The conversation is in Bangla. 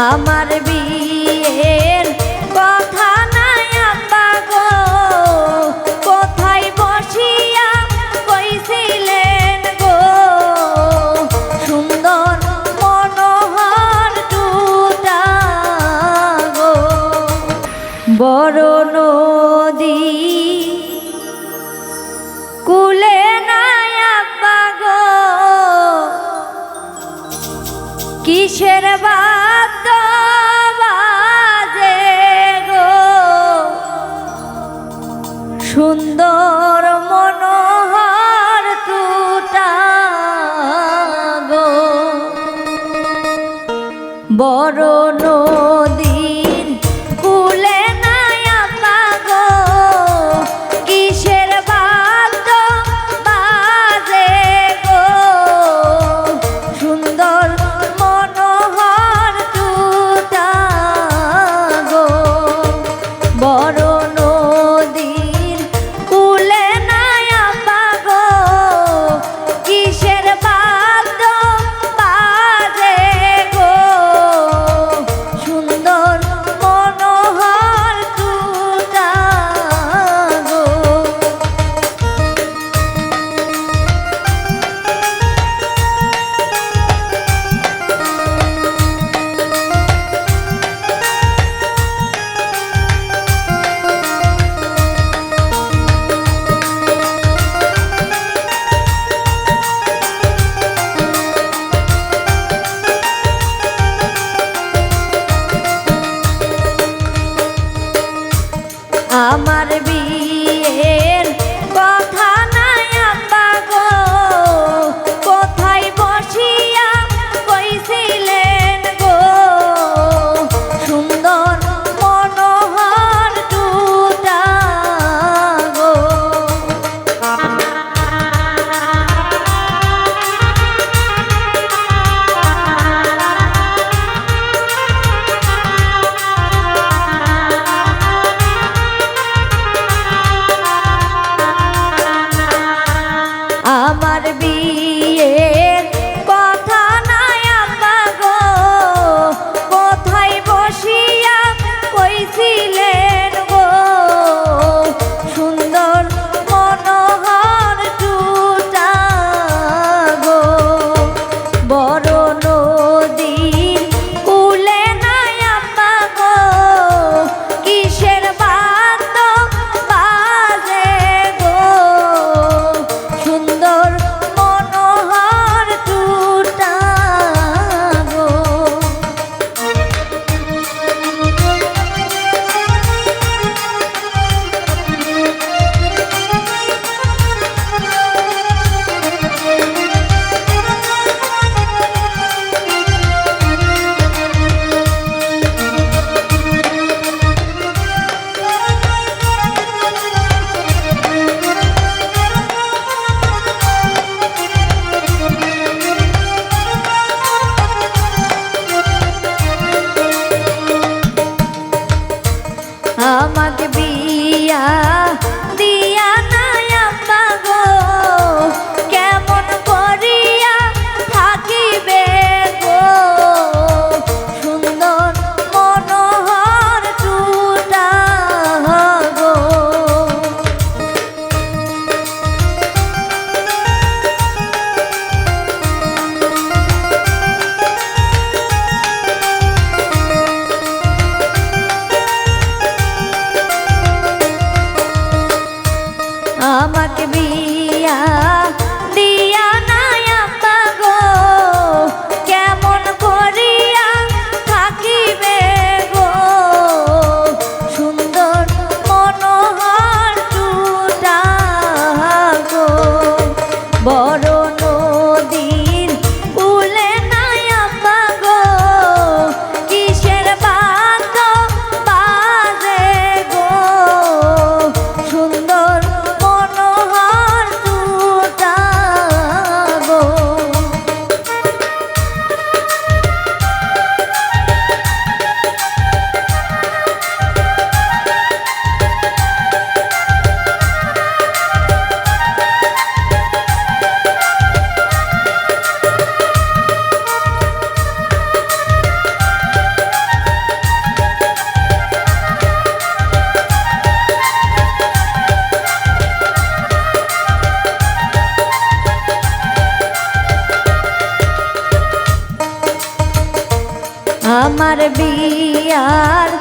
আমার বিয়ের কথা নাই আব্বা গো। কোথায় বসিয়া কইছিলেন গো? সুন্দর মনোহর টুটা গো। বড় নদী কুলে নাই আব্বা কিসের বাদ্য বড় রে বড় আমার বিয়ার